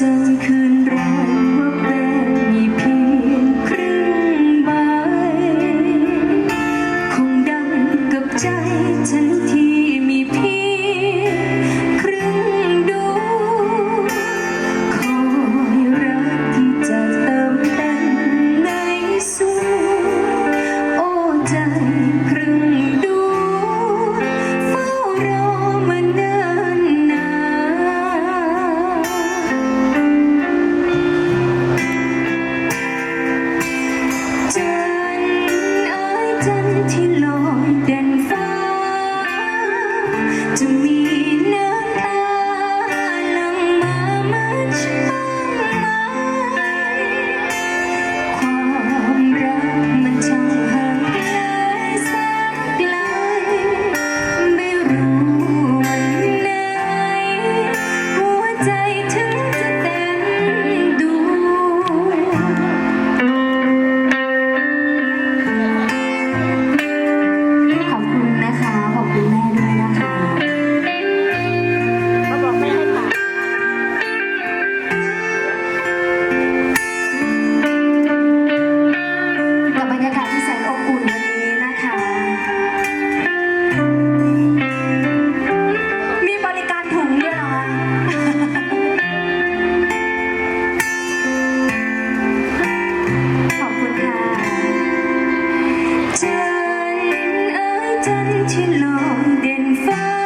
จนคืนแรกพบเป็นมีเพียงครึ่งใบ คงดังกับใจฉันที ที่ลอเด่นฟ้า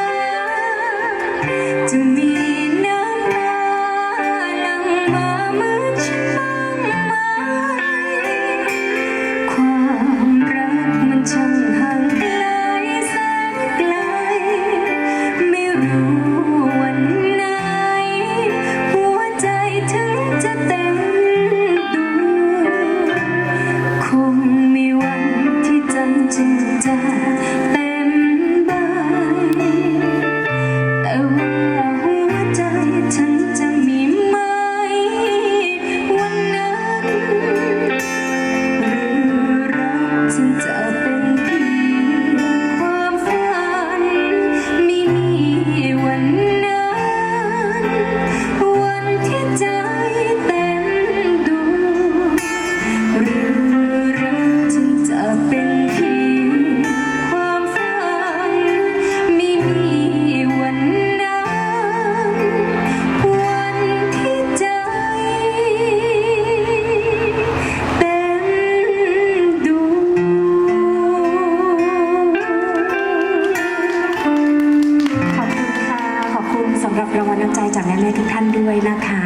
you. จากแม่ๆทุกท่านด้วยนะคะ